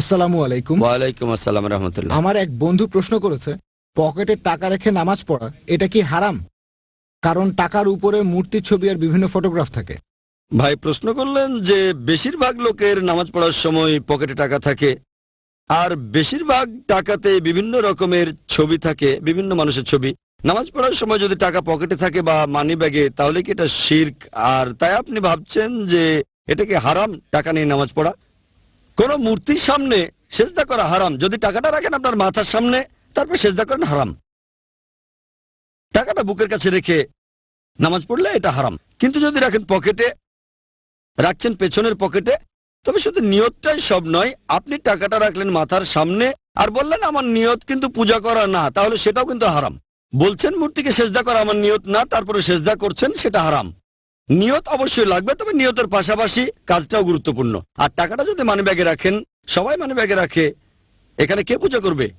আসসালামু আলাইকুম। ওয়ালাইকুম আসসালাম রহমতুল্লাহ। আমার এক বন্ধু প্রশ্ন করেছে পকেটে টাকা রেখে নামাজ পড়া এটা কি হারাম? কারণ টাকার উপরে মূর্তির ছবি আর বিভিন্ন ফটোগ্রাফ থাকে। ভাই প্রশ্ন করলেন যে বেশিরভাগ লোকের নামাজ পড়ার সময় পকেটে টাকা থাকে আর বেশিরভাগ টাকাতে বিভিন্ন রকমের ছবি থাকে বিভিন্ন মানুষের ছবি। নামাজ পড়ার সময় যদি টাকা পকেটে থাকে বা মানি ব্যাগে তাহলে কি এটা শির্ক আর তাই আপনি ভাবছেন যে এটা কি হারাম টাকা নিয়ে নামাজ পড়া? কোন মূর্তির সামনে সেজদা করা হারাম। যদি টাকাটা রাখেন আপনার মাথার সামনে, তারপর সেজদা করেন হারাম। টাকাটা বুকের কাছে রেখে নামাজ পড়লে এটা হারাম। কিন্তু যদি রাখেন পকেটে, রাখছেন পেছনের পকেটে, তবে শুধু নিয়তটাই সব নয়, আপনি টাকাটা রাখলেন মাথার সামনে আর বললেন, আমার নিয়ত কিন্তু পূজা করা না। তাহলে সেটাও কিন্তু হারাম। বলছেন মূর্তিকে সেজদা করা আমার নিয়ত না, তারপরে সেজদা করছেন, সেটা হারাম। নিয়ত অবশ্যই লাগবে, তবে নিয়তের পাশাপাশি কাজটাও গুরুত্বপূর্ণ। আর টাকাটা যদি মানি ব্যাগে রাখেন, সবাই মানি ব্যাগে রাখে, এখানে কে পূজা করবে?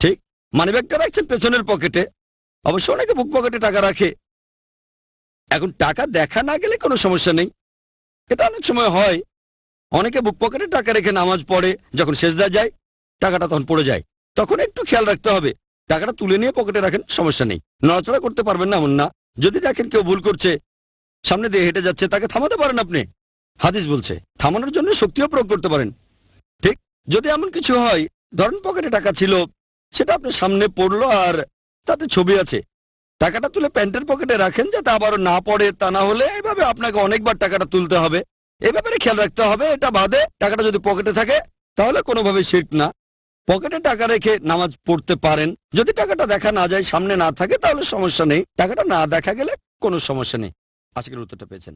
ঠিক? মানি ব্যাগটা রাখছেন পেছনের পকেটে, অবশ্য অনেকে বুক পকেটে টাকা রাখে। এখন টাকা দেখা না গেলে কোনো সমস্যা নেই। এটা অনেক সময় হয়, অনেকে বুক পকেটে টাকা রেখে নামাজ পড়ে, যখন সেজদা যায়, টাকাটা তখন পড়ে যায়। তখন একটু খেয়াল রাখতে হবে, টাকাটা তুলে নিয়ে পকেটে রাখেন সমস্যা নেই। নড়াচড়া করতে পারবেন না এমন না। যদি দেখেন কেউ ভুল করছে সামনে দিয়ে হেঁটে যাচ্ছে, তাকে থামাতে পারেন আপনি। হাদিস বলছে, থামানোর জন্য শক্তিও প্রয়োগ করতে পারেন। ঠিক, যদি এমন কিছু হয়, ধরেন পকেটে টাকা ছিল, সেটা আপনার সামনে পড়ল আর তাতে ছবি আছে। টাকাটা তুলে প্যান্টের পকেটে রাখেন যাতে আবারও না পড়ে, তা না হলে এইভাবে আপনাকে অনেকবার টাকাটা তুলতে হবে। এ ব্যাপারে খেয়াল রাখতে হবে, এটা বাদে টাকাটা যদি পকেটে থাকে, তাহলে কোনোভাবে শির্ক না। পকেটে টাকা রেখে নামাজ পড়তে পারেন। যদি টাকাটা দেখা না যায়, সামনে না থাকে, তাহলে সমস্যা নেই। টাকাটা না দেখা গেলে কোনো সমস্যা নেই। আজকের উত্তরটা পেয়েছেন।